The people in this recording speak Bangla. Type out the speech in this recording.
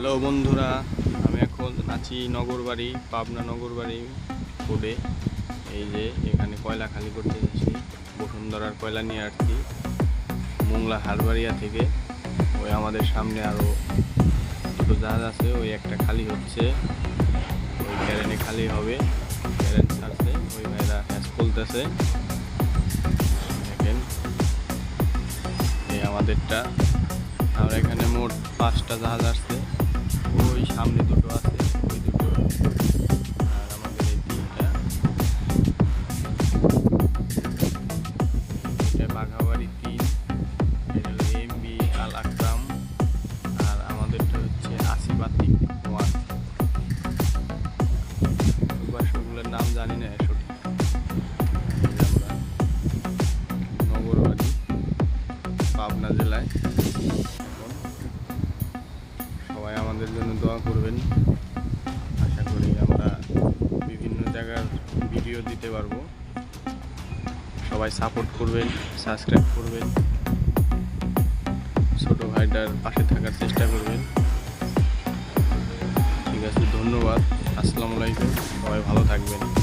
হ্যালো বন্ধুরা। আমি এখন আছি নগরবাড়ি, পাবনা নগরবাড়ি রোডে এই যে, এখানে কয়লা খালি করতে যাচ্ছি। বসুন্ধরার কয়লা নিয়ে আসছি। মোংলা হারবাড়িয়া থেকে। ওই আমাদের সামনে আরও দুটো জাহাজ আছে, ওই একটা খালি হচ্ছে। ওই ক্যারেনে খালি হবে। ক্যারেন ছাড়ছে, ওই ভাইরা হ্যাস খুলতেছে। দেখেন। এই আমাদেরটা। আর এখানে মোট পাঁচটা জাহাজ আসছে। সামনে দুটো আছে, ওই দুটো আর আমাদের এম বি আর আমাদেরটা হচ্ছে নাম জানি না সঠিক। নগরবাড়ি, পাবনা জেলায়। আমাদের জন্য দোয়া করবেন। আশা করি আমরা বিভিন্ন জায়গার ভিডিও দিতে পারব। সবাই সাপোর্ট করবেন সাবস্ক্রাইব করবেন। ছোট ভাইটার পাশে থাকার চেষ্টা করবেন। ঠিক আছে, ধন্যবাদ। আসসালামু আলাইকুম। সবাই ভালো থাকবেন।